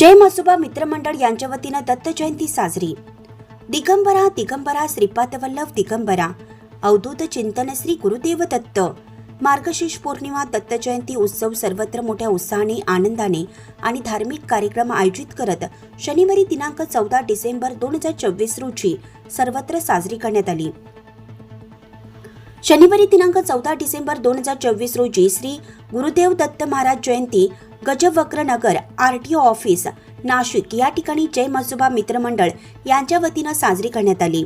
जय म्हसोबा मित्रमंडळ यांच्या वतीनं दत्त जयंती साजरी. दिगंबरा दिगंबरा श्रीपाद वल्लभ दिगंबरा. अवधूत चिंतन श्री गुरुदेव दत्त. मार्गशीर्ष पौर्णिमा दत्त जयंती उत्सव सर्वत्र मोठ्या उत्साहाने आनंदाने आणि धार्मिक कार्यक्रम आयोजित करत शनिवारी दिनांक चौदा डिसेंबर दोन हजार चोवीस रोजी सर्वत्र साजरी करण्यात आली. शनिवारी दिनांक चौदा डिसेंबर दोन हजार चोवीस रोजी Shri Gurudev Datta Maharaj Jayanti Gajwakranagar R T O office Nashik या ठिकाणी जय मसुबा मित्रमंडळ यांच्या वतीनं साजरी करण्यात आली.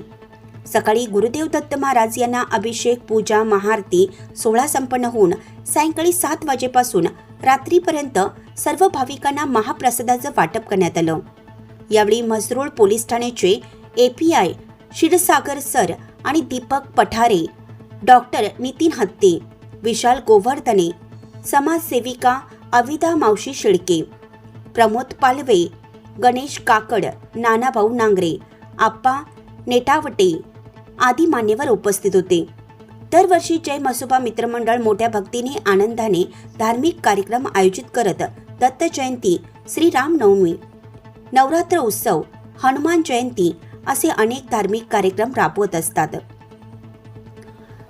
सकाळी गुरुदेव दत्त महाराज यांना अभिषेक पूजा महाआरती सोहळा संपन्न होऊन सायंकाळी सात वाजेपासून रात्रीपर्यंत सर्व भाविकांना महाप्रसादाचं वाटप करण्यात आलं. यावेळी मसरूळ पोलीस ठाण्याचे एपीआय क्षीरसागर सर आणि दीपक पठारे डॉक्टर नितीन हत्ते विशाल गोवर्धने समाजसेविका अविदा मावशी शिळके प्रमोद पालवे गणेश काकड नानाभाऊ नांगरे आप्पा नेटावटे आदी मान्यवर उपस्थित होते. दरवर्षी जय मसोबा मित्रमंडळ मोठ्या भक्तीने आनंदाने धार्मिक कार्यक्रम आयोजित करत दत्त जयंती श्रीरामनवमी नवरात्र उत्सव हनुमान जयंती असे अनेक धार्मिक कार्यक्रम राबवत असतात.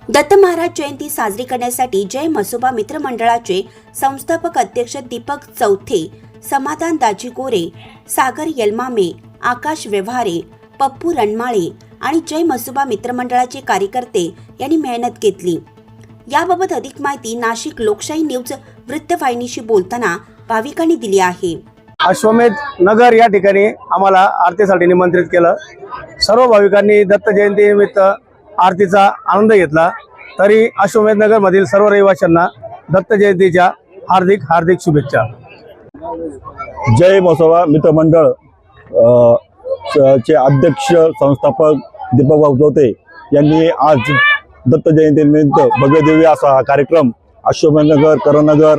दत्त महाराज जयंती साजरी करण्यासाठी जय मसोबा मित्रमंडळाचे संस्थापक अध्यक्ष दीपक चौथे समाधान दाजी गोरे सागर यलमामे आकाश व्यवहारे पप्पू रणमाळे आणि जय मसोबा मित्रमंडळाचे कार्यकर्ते यांनी मेहनत घेतली. याबाबत अधिक माहिती नाशिक लोकशाही न्यूज वृत्तवाहिनीशी बोलताना भाविकांनी दिली आहे. अश्वमेध नगर या ठिकाणी आम्हाला आरतीसाठी निमंत्रित केलं. सर्व भाविकांनी दत्त जयंती निमित्त आरतीचा आनंद घेतला. तरी अश्वमेध मधील सर्व रहिवाशांना दत्त जयंतीच्या हार्दिक हार्दिक शुभेच्छा. जय मसोबा मित्रमंडळ चे अध्यक्ष संस्थापक दीपक भाऊ यांनी आज दत्त जयंतीनिमित्त भव्यदेवी असा हा कार्यक्रम अश्वमेधनगर करणनगर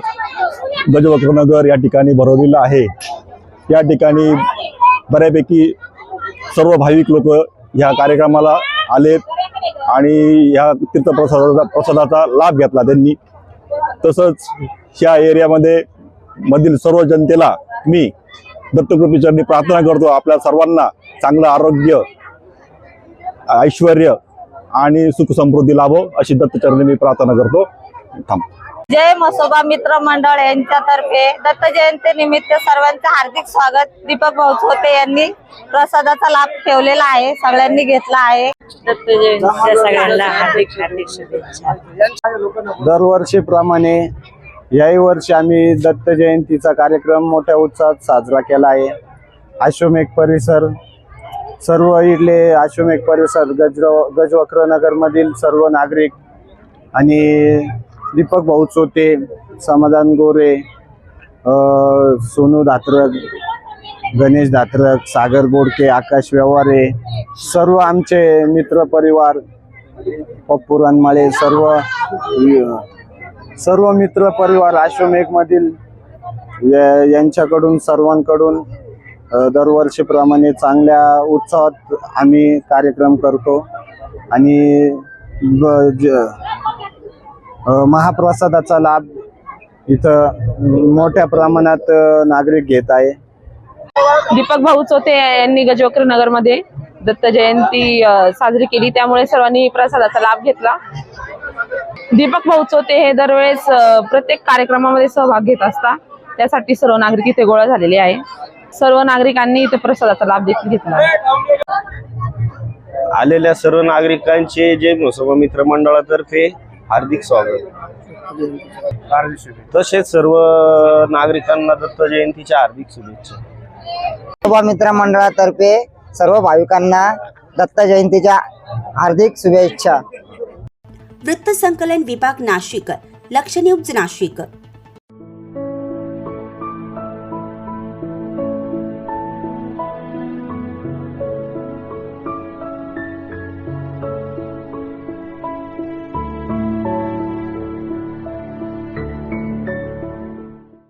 गजवक्रनगर या ठिकाणी भरवलेला आहे. या ठिकाणी बऱ्यापैकी सर्व भाविक लोक ह्या कार्यक्रमाला आलेत. आणि ह्या तीर्थप्रसादाचा प्रसादाचा लाभ घेतला त्यांनी. तसंच ह्या एरियामध्ये मधील सर्व जनतेला मी दत्तकृपेचरणी प्रार्थना करतो. आपल्या सर्वांना चांगलं आरोग्य ऐश्वर आणि सुख समृद्धी लाभो अशी दत्तचरणी मी प्रार्थना करतो. थांब. जय मसोबा मित्र मंडळ यांच्यातर्फे दत्त जयंती निमित्त सर्वांचं हार्दिक स्वागत. दीपक भाऊचोते यांनी प्रसादाचा लाभ ठेवलेला आहे सगळ्यांनी घेतला आहे. दत्त जयंतीच्या सगळ्यांना हार्दिक हार्दिक शुभेच्छा. दरवर्षीप्रमाणे याही वर्षी आम्ही दत्त जयंतीचा कार्यक्रम मोठ्या उत्साहात साजरा केला आहे. अश्वमेघ परिसर सर्व इथले अश्वमेघ परिसर गज गजवक्र नगरमधील सर्व नागरिक आणि दीपक भाऊ चोते समाधान गोरे सोनू धात्रक गणेश धात्रक सागर बोडके आकाश व्यवहारे सर्व आमचे मित्र परिवार पप्पू रनमाळे सर्व सर्व मित्र परिवार अश्वमेघ मधील यांच्याकडून सर्वांकडून दरवर्षीप्रमाणे चांगल्या उत्सवात आम्ही कार्यक्रम करतो. आणि ज- महाप्रसादाचा लाभ इथं मोठ्या प्रमाणात नागरिक घेत आहे. दीपक भाऊ चोते यांनी गजवक्र नगरमध्ये दत्त जयंती साजरी केली. त्यामुळे सर्वांनी प्रसादाचा लाभ घेतला. दीपक भाऊ चोते हे दरवेळेस प्रत्येक कार्यक्रमामध्ये सहभाग घेत असतात त्यासाठी सर्व नागरिक इथे गोळा झालेले आहे. सर्व नागरिकांनी इथे प्रसादाचा लाभ देखील घेतला आलेल्या सर्व नागरिकांचे म्हसोबा मित्र मंडळातर्फे हार्दिक स्वागत. तसेच सर्व नागरिकांना दत्त जयंतीच्या हार्दिक शुभेच्छा. सभा मित्र मंडळातर्फे सर्व भाविकांना दत्त जयंतीच्या हार्दिक शुभेच्छा. वृत्त संकलन विभाग नाशिक लक्ष न्यूज नाशिक.